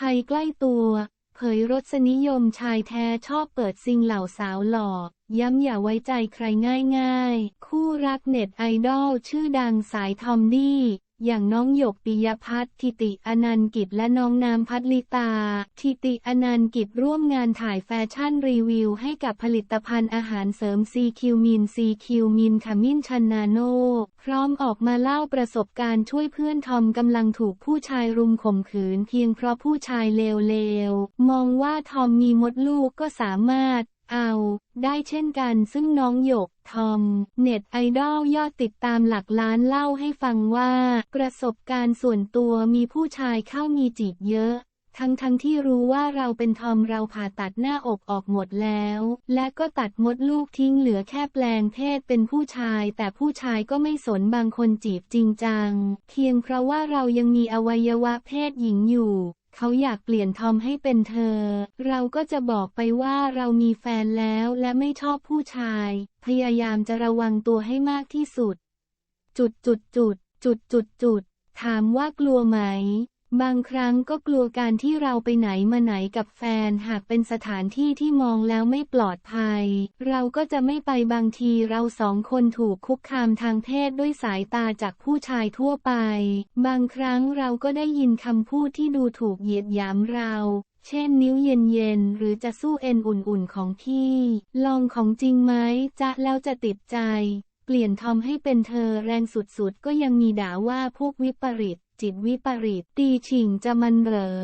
ภัยใกล้ตัว เผยรสนิยมชายแท้ชอบเปิดซิงเหล่าสาวหล่อ ย้ำอย่าไว้ใจใครง่ายๆ คู่รักเน็ตไอดอลชื่อดังสายทอมดี้ อย่างน้องหยกปิยพัฒน์ทิติอนันต์กิจและน้องน้ำพัทลิตา ทิติอนันต์กิจร่วมงานถ่ายแฟชั่นรีวิว ให้กับผลิตภัณฑ์อาหารเสริมซีคิวมินซีคิวมินขมิ้นชันนาโน พร้อมออกมาเล่าประสบการณ์ช่วยเพื่อนทอมกำลังถูกผู้ชายรุมข่มขืนเพียงเพราะผู้ชายเลวๆ มองว่าทอมมีมดลูกก็สามารถ เอา ได้เช่นกันซึ่งน้องหยก ทอม เน็ตไอดอลยอดติดตามหลักล้านเล่าให้ฟังว่า ประสบการณ์ส่วนตัวมีผู้ชายเข้ามีจีบเยอะทั้งทั้งที่รู้ว่าเราเป็นทอมเราผ่าตัดหน้าอกออกหมดแล้ว และก็ตัดมดลูกทิ้งเหลือแค่แปลงเพศเป็นผู้ชาย แต่ผู้ชายก็ไม่สนบางคนจีบจริงจัง เพียงเพราะว่าเรายังมีอวัยวะเพศหญิงอยู่ เขาอยากเปลี่ยนทอมให้เป็นเธอ เราก็จะบอกไปว่าเรามีแฟนแล้วและไม่ชอบผู้ชาย พยายามจะระวังตัวให้มากที่สุด จุดจุดจุดจุดจุดจุดถามว่ากลัวไหม บางครั้งก็กลัวการที่เราไปไหนมาไหนกับแฟนหากเป็นสถานที่ที่มองแล้วไม่ปลอดภัย เราก็จะไม่ไปบางทีเราสองคนถูกคุกคามทางเพศด้วยสายตาจากผู้ชายทั่วไป บางครั้งเราก็ได้ยินคำพูดที่ดูถูกเหยียดหยามเรา เช่นนิ้วเย็นๆ หรือจะสู้เอ็นอุ่นๆของพี่ ลองของจริงไหมจะแล้วจะติดใจ เปลี่ยนทอมให้เป็นเธอแรงสุดๆก็ยังมีด่าว่าพวกวิปริต จิตวิปริตตีฉิงจะมันเหรอ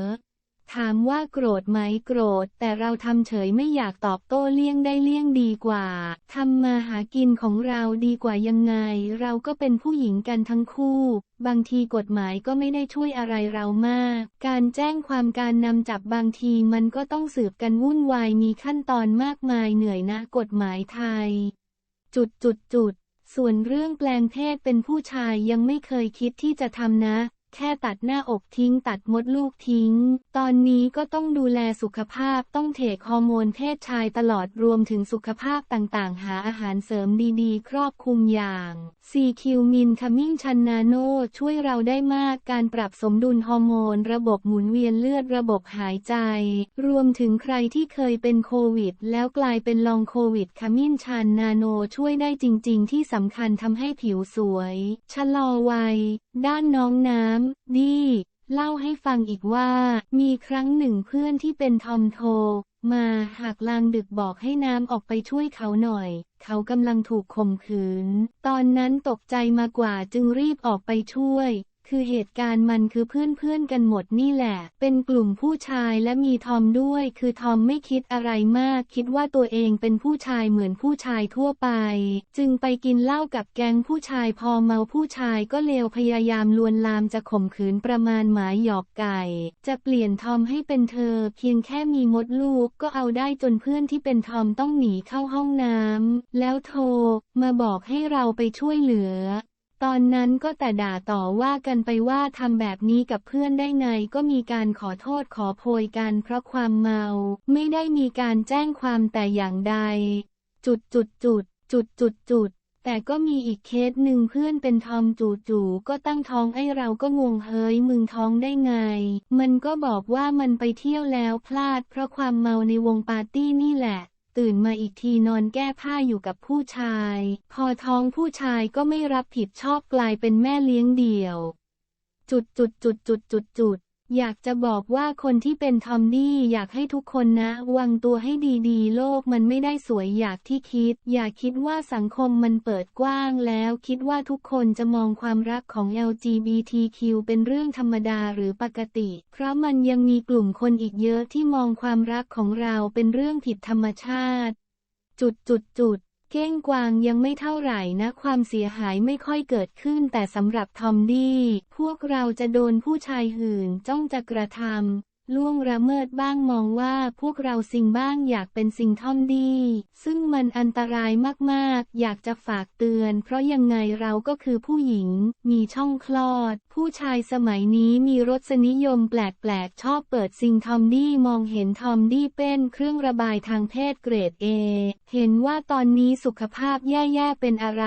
ถามว่าโกรธไหมโกรธ แต่เราทำเฉยไม่อยากตอบโต้เลี่ยงได้เลี่ยงดีกว่าทำมาหากินของเราดีกว่ายังไง เราก็เป็นผู้หญิงกันทั้งคู่ บางทีกฎหมายก็ไม่ได้ช่วยอะไรเรามาก การแจ้งความการนำจับบางทีมันก็ต้องสืบกันวุ่นวายมีขั้นตอนมากมายเหนื่อยนะกฎหมายไทย จุดจุดจุดส่วนเรื่องแปลงเพศเป็นผู้ชายยังไม่เคยคิดที่จะทำนะ แค่ตัดหน้าอกทิ้ง ตัดมดลูกทิ้ง ตอนนี้ก็ต้องดูแลสุขภาพต้องเทคฮอร์โมนเพศชายตลอดรวมถึงสุขภาพต่างๆ หาอาหารเสริมดีๆ ครอบคลุมอย่างซีคิวมินขมิ้นชันนาโนช่วยเราได้มากการปรับสมดุลฮอร์โมน ระบบหมุนเวียนเลือดระบบหายใจ รวมถึงใครที่เคยเป็นโควิด แล้วกลายเป็นลองโควิดขมิ้นชันนาโนช่วยได้จริง ๆ ที่สำคัญทำให้ผิวสวยชะลอวัย ด้านน้องน้ำดีเล่าให้ฟังอีกว่า มีครั้งหนึ่งเพื่อนที่เป็นทอมโท มาหากลางดึกบอกให้น้ำออกไปช่วยเขาหน่อย เขากำลังถูกข่มขืน ตอนนั้นตกใจมากว่าจึงรีบออกไปช่วย คือเหตุการณ์มันคือเพื่อนๆกันหมดนี่แหละ เป็นกลุ่มผู้ชายและมีทอมด้วย คือทอมไม่คิดอะไรมาก คิดว่าตัวเองเป็นผู้ชายเหมือนผู้ชายทั่วไป จึงไปกินเหล้ากับแก๊งผู้ชายพอเมาผู้ชายก็เลวพยายามลวนลามจะข่มขืนประมาณหมายหยอกไก่ จะเปลี่ยนทอมให้เป็นเธอ เพียงแค่มีมดลูกก็เอาได้จนเพื่อนที่เป็นทอมต้องหนีเข้าห้องน้ำแล้วโทรมาบอกให้เราไปช่วยเหลือ ตอนนั้นก็แต่ด่าต่อว่ากันไปว่าทำแบบนี้กับเพื่อนได้ไงก็มีการขอโทษขอโพยกันเพราะความเมา ไม่ได้มีการแจ้งความแต่อย่างใด จุดจุดจุดจุดจุดจุดแต่ก็มีอีกเคสหนึ่งเพื่อนเป็นทอมจู่ๆก็ตั้งท้องไอ้เราก็งงเฮ้ยมึงท้องได้ไง มันก็บอกว่ามันไปเที่ยวแล้วพลาดเพราะความเมาในวงปาร์ตี้นี่แหละ ตื่นมาอีกทีนอนแก้ผ้าอยู่กับผู้ชาย พอท้องผู้ชายก็ไม่รับผิดชอบกลายเป็นแม่เลี้ยงเดี่ยว จุดจุดจุดจุดจุดจุด อยากจะบอกว่าคนที่เป็นทอมดี้อยากให้ทุกคนนะ วางตัวให้ดีๆ โลกมันไม่ได้สวยอยากที่คิด อย่าคิดว่าสังคมมันเปิดกว้างแล้วคิดว่าทุกคนจะมองความรักของ LGBTQ เป็นเรื่องธรรมดาหรือปกติ เพราะมันยังมีกลุ่มคนอีกเยอะที่มองความรักของเราเป็นเรื่องผิดธรรมชาติ จุดจุดจุด เก้งกวางยังไม่เท่าไหร่นะ ความเสียหายไม่ค่อยเกิดขึ้นแต่สำหรับทอมดี้ พวกเราจะโดนผู้ชายหื่นจ้องจะกระทำ ล่วงละเมิดบ้างมองว่าพวกเราสิ่งบ้างอยากเป็นสิ่งทอมดี้ซึ่งมันอันตรายมากๆ อยากจะฝากเตือน เพราะยังไงเราก็คือผู้หญิง มีช่องคลอด ผู้ชายสมัยนี้มีรสนิยมแปลกๆ ชอบเปิดสิ่งทอมดี้มองเห็นทอมดี้เป็นเครื่องระบายทางเพศเกรด A เห็นว่าตอนนี้สุขภาพแย่ๆเป็นอะไร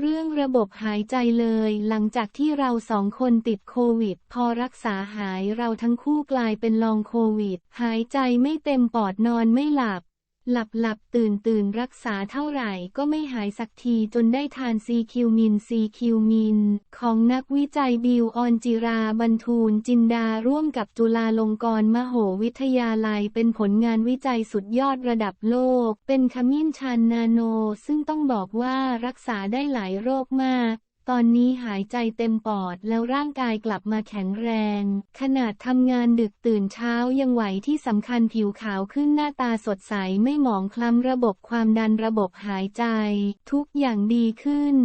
เรื่องระบบหายใจเลย หลังจากที่เราสองคนติดโควิด พอรักษาหายเราทั้งคู่กลายเป็นลองโควิด หายใจไม่เต็มปอดนอนไม่หลับ หลับหลับตื่นตื่นรักษาเท่าไหร่ก็ไม่หายสักทีจนได้ทานซีคิวมินซีคิวมินของนักวิจัยบิวออนจิราบรรทูลจินดาร่วมกับจุฬาลงกรณ์มโหวิทยาลัยเป็นผลงานวิจัยสุดยอดระดับโลก เป็นขมิ้นชันนาโน ซึ่งต้องบอกว่ารักษาได้หลายโรคมาก ตอนนี้หายใจเต็มปอดแล้วร่างกายกลับมาแข็งแรง ขนาดทำงานดึกตื่นเช้ายังไหวที่สำคัญผิวขาวขึ้นหน้าตาสดใสไม่หมองคล้ำระบบความดันระบบหายใจ ทุกอย่างดีขึ้น